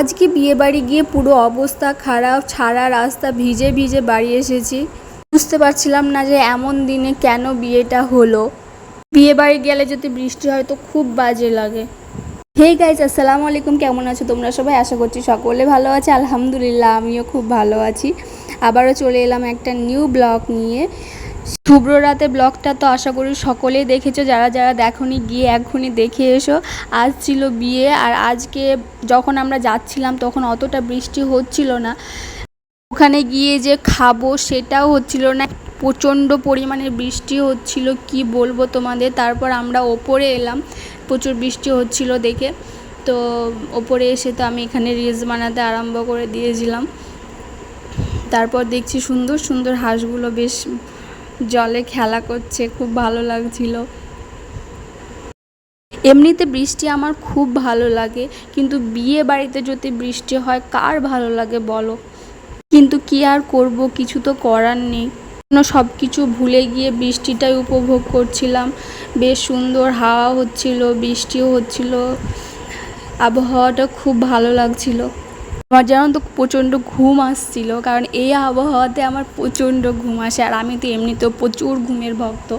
আজকে বিয়ে বাড়ি গিয়ে পুরো অবস্থা খারাপ, ছাড়া রাস্তা ভিজে ভিজে বাড়ি এসেছি। বুঝতে পারছিলাম না যে এমন দিনে কেন বিয়েটা হলো। বিয়ে বাড়ি গেলে যদি বৃষ্টি হয় তো খুব বাজে লাগে। হে গাইজ আসসালামু আলাইকুম। কেমন আছো তোমরা সবাই? আশা করছি সকলে ভালো আছে। আলহামদুলিল্লাহ, আমিও খুব ভালো আছি। আবারও চলে এলাম একটা নিউ ব্লগ নিয়ে। শুভ্র রাতে ব্লগটা তো আশা করি সকলেই দেখেছ। যারা যারা দেখোনি, গিয়ে এখনই দেখে এসো। আজ ছিল বিয়ে, আর আজকে যখন আমরা যাচ্ছিলাম তখন অতটা বৃষ্টি হচ্ছিল না। ওখানে গিয়ে যে খাব সেটাও হচ্ছিল না। প্রচণ্ড পরিমাণে বৃষ্টি হচ্ছিল, কি বলব তোমাদের? তারপর আমরা ওপরে এলাম, প্রচুর বৃষ্টি হচ্ছিল দেখে। তো ওপরে এসে তো আমি এখানে রিলস বানাতে আরম্ভ করে দিয়েছিলাম। তারপর দেখছি সুন্দর সুন্দর হাঁসগুলো বেশ জলে খেলা করছে, খুব ভালো লাগছিল। এমনিতে বৃষ্টি আমার খুব ভালো লাগে, কিন্তু বিয়ে বাড়িতে যদি বৃষ্টি হয়, কার ভালো লাগে বলো? কিন্তু কি আর করব, কিছু তো করার নেই। সব কিছু ভুলে গিয়ে বৃষ্টিটাই উপভোগ করছিলাম। বেশ সুন্দর হাওয়া হচ্ছিল, বৃষ্টিও হচ্ছিল। আবহাওয়াটা খুব ভালো লাগছিল। আমার যেন তো প্রচণ্ড ঘুম আসছিল, কারণ এই আবহাওয়াতে আমার প্রচণ্ড ঘুম আসে, আর আমি তো এমনিতেও প্রচুর ঘুমের ভক্ত।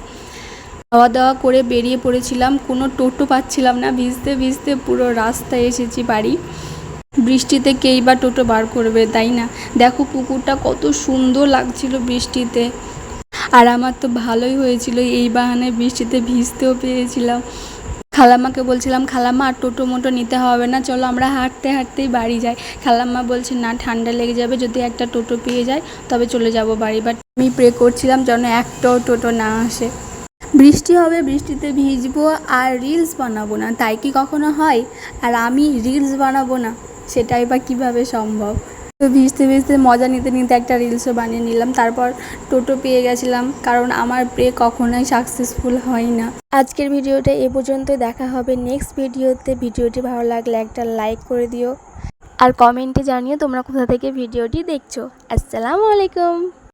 খাওয়া দাওয়া করে বেরিয়ে পড়েছিলাম, কোনো টোটো পাচ্ছিলাম না, ভিজতে ভিজতে পুরো রাস্তায় এসেছি বাড়ি। বৃষ্টিতে কেই বা টোটো বার করবে, তাই না? দেখো পুকুরটা কত সুন্দর লাগছিল বৃষ্টিতে। আর আমার তো ভালোই হয়েছিল, এই বাহানে বৃষ্টিতে ভিজতেও পেরেছিলাম। খালাম্মাকে বলছিলাম, খালাম্মা, আর টোটো মোটো নিতে হবে না, চলো আমরা হাঁটতে হাঁটতেই বাড়ি যাই। খালাম্মা বলছে, না, ঠান্ডা লেগে যাবে, যদি একটা টোটো পেয়ে যায়, তবে চলে যাব বাড়ি। বাট আমি প্রে করছিলাম যেন একটাও টোটো না আসে। বৃষ্টি হবে, বৃষ্টিতে ভিজবো, আর রিলস বানাবো না। তাই কি কখনো হয়? আর আমি রিলস বানাবো না? সেটাই বা কীভাবে সম্ভব? তো ভিজতে ভিজতে মজা নিতে নিতে একটা রিলসও বানিয়ে নিলাম। তারপর টোটো পেয়ে গেছিলাম, কারণ আমার প্রে কখনোই সাকসেসফুল হয় না। আজকের ভিডিওটা এ পর্যন্ত দেখা হবে নেক্সট ভিডিওতে। ভিডিওটি ভালো লাগলে একটা লাইক করে দিও। আর কমেন্টে জানিও তোমরা কোথা থেকে ভিডিওটি দেখছ। আসসালামু আলাইকুম।